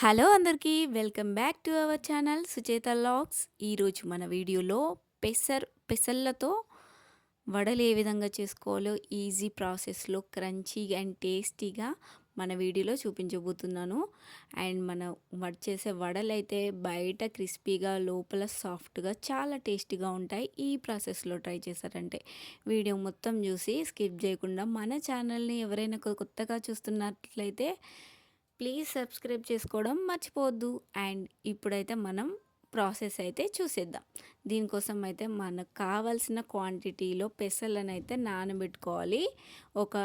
Hello అందరికీ welcome back to our channel Sucheta vlogs ఈరోజు మన వీడియోలో పెసర్ పెసర్లతో వడలు ఏ విధంగా చేసుకోవాలో ఈజీ ప్రాసెస్లో క్రంచీగా అండ్ టేస్టీగా మన వీడియోలో చూపించబోతున్నాను. అండ్ మన వడ చేసే వడలు అయితే బయట క్రిస్పీగా లోపల సాఫ్ట్గా చాలా టేస్టీగా ఉంటాయి. ఈ ప్రాసెస్లో ట్రై చేశారంటే వీడియో మొత్తం చూసి స్కిప్ చేయకుండా మన ఛానల్ని ఎవరైనా కొత్తగా చూస్తున్నట్లయితే ప్లీజ్ సబ్స్క్రైబ్ చేసుకోవడం మర్చిపోవద్దు. అండ్ ఇప్పుడైతే మనం ప్రాసెస్ అయితే చూసేద్దాం. దీనికోసం అయితే మనకు కావాల్సిన క్వాంటిటీలో పెసలను అయితే నానబెట్టుకోవాలి. ఒక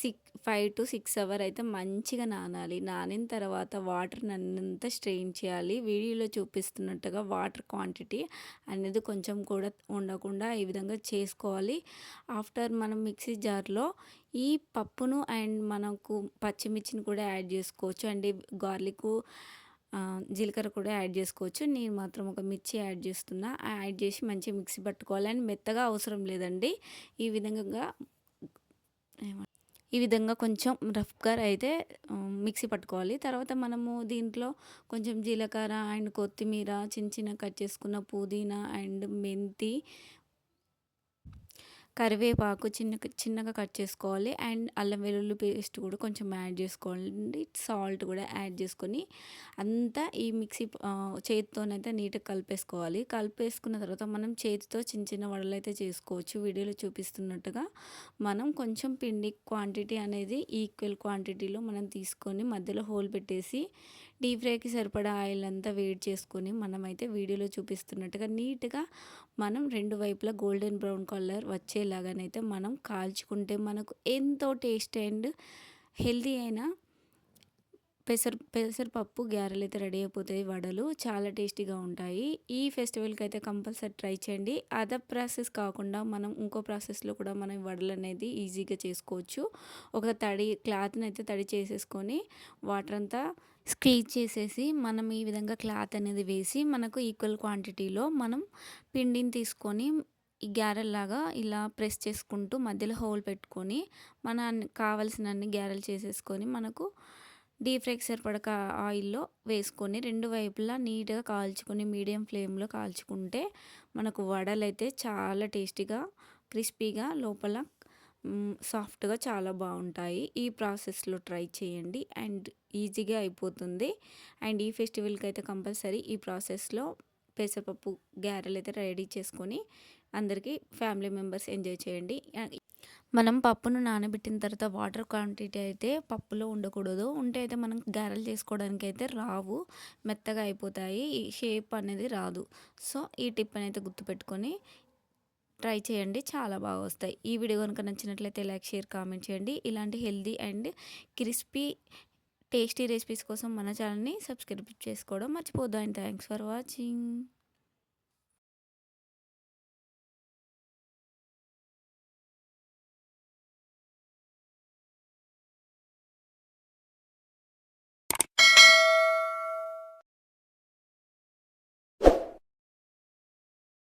six five to six hour అయితే మంచిగా నానాలి. నానిన తర్వాత వాటర్ నన్నంతా స్ట్రెయిన్ చేయాలి. వీడియోలో చూపిస్తున్నట్టుగా వాటర్ క్వాంటిటీ అనేది కొంచెం కూడా ఉండకుండా ఈ విధంగా చేసుకోవాలి. ఆఫ్టర్ మనం మిక్సీ జార్లో ఈ పప్పును అండ్ మనకు పచ్చిమిర్చిని కూడా యాడ్ చేసుకోవచ్చు. అండ్ గార్లిక్ జీలకర్ర కూడా యాడ్ చేసుకోవచ్చు. నేను మాత్రం ఒక మిర్చి యాడ్ చేస్తున్నా యాడ్ చేసి మంచిగా మిక్సీ పట్టుకోవాలి మెత్తగా అవసరం లేదండి. ఈ విధంగా ఈ విధంగా కొంచెం రఫ్గా అయితే మిక్సీ పట్టుకోవాలి. తర్వాత మనము దీంట్లో కొంచెం జీలకర్ర అండ్ కొత్తిమీర చిన్న చిన్న కట్ చేసుకున్న పుదీనా అండ్ మెంతి కరివేపాకు చిన్న చిన్నగా కట్ చేసుకోవాలి. అండ్ అల్లం వెల్లుల్లి పేస్ట్ కూడా కొంచెం యాడ్ చేసుకోండి సాల్ట్ కూడా యాడ్ చేసుకొని అంతా ఈ మిక్సీ చేతితోనైతే నీట్గా కలిపేసుకోవాలి. కలిపేసుకున్న తర్వాత మనం చేతితో చిన్న చిన్న వడలు అయితే చేసుకోవచ్చు. వీడియోలో చూపిస్తున్నట్టుగా మనం కొంచెం పిండి క్వాంటిటీ అనేది ఈక్వల్ క్వాంటిటీలో మనం తీసుకొని మధ్యలో హోల్ పెట్టేసి డీప్ ఫ్రైకి సరిపడా ఆయిల్ అంతా వేడి చేసుకొని మనమైతే వీడియోలో చూపిస్తున్నట్టుగా నీట్గా మనం రెండు వైపులా గోల్డెన్ బ్రౌన్ కలర్ వచ్చేలాగానైతే మనం కాల్చుకుంటే మనకు ఎంతో టేస్ట్ అండ్ హెల్తీ అయిన పెసర పెసరపప్పు గారెలు అయితే రెడీ అయిపోతాయి. వడలు చాలా టేస్టీగా ఉంటాయి. ఈ ఫెస్టివల్కి అయితే కంపల్సరీ ట్రై చేయండి. అదర్ ప్రాసెస్ కాకుండా మనం ఇంకో ప్రాసెస్లో కూడా మనం వడలు అనేది ఈజీగా చేసుకోవచ్చు. ఒక తడి క్లాత్ని అయితే తడి చేసేసుకొని వాటర్ అంతా స్క్వీజ్ చేసేసి మనం ఈ విధంగా క్లాత్ అనేది వేసి మనకు ఈక్వల్ క్వాంటిటీలో మనం పిండిని తీసుకొని ఈ గ్యారెల్లాగా ఇలా ప్రెస్ చేసుకుంటూ మధ్యలో హోల్ పెట్టుకొని మన కావలసిన అన్ని గ్యారెలు చేసేసుకొని మనకు డీప్ ఫ్రైకి సరిపడక ఆయిల్లో వేసుకొని రెండు వైపులా నీట్గా కాల్చుకొని మీడియం ఫ్లేమ్లో కాల్చుకుంటే మనకు వడలు అయితే చాలా టేస్టీగా క్రిస్పీగా లోపల సాఫ్ట్గా చాలా బాగుంటాయి. ఈ ప్రాసెస్లో ట్రై చేయండి. అండ్ ఈజీగా అయిపోతుంది. అండ్ ఈ ఫెస్టివల్కి అయితే కంపల్సరీ ఈ ప్రాసెస్లో పెసరపప్పు గారెలు అయితే రెడీ చేసుకొని అందరికీ ఫ్యామిలీ మెంబర్స్ ఎంజాయ్ చేయండి. మనం పప్పును నానబెట్టిన తర్వాత వాటర్ క్వాంటిటీ అయితే పప్పులో ఉండకూడదు. ఉంటే అయితే మనం గారెలు చేసుకోవడానికి అయితే రావు. మెత్తగా అయిపోతాయి. షేప్ అనేది రాదు. సో ఈ టిప్ అనేది గుర్తుపెట్టుకొని ట్రై చేయండి. చాలా బాగా వస్తాయి. ఈ వీడియో కనుక నచ్చినట్లయితే లైక్ షేర్ కామెంట్ చేయండి. ఇలాంటి healthy and crispy tasty recipes కోసం మన ఛానల్ని సబ్స్క్రైబ్ చేసుకోవడం మర్చిపోద్దు అండ్ థ్యాంక్స్ ఫర్ వాచింగ్.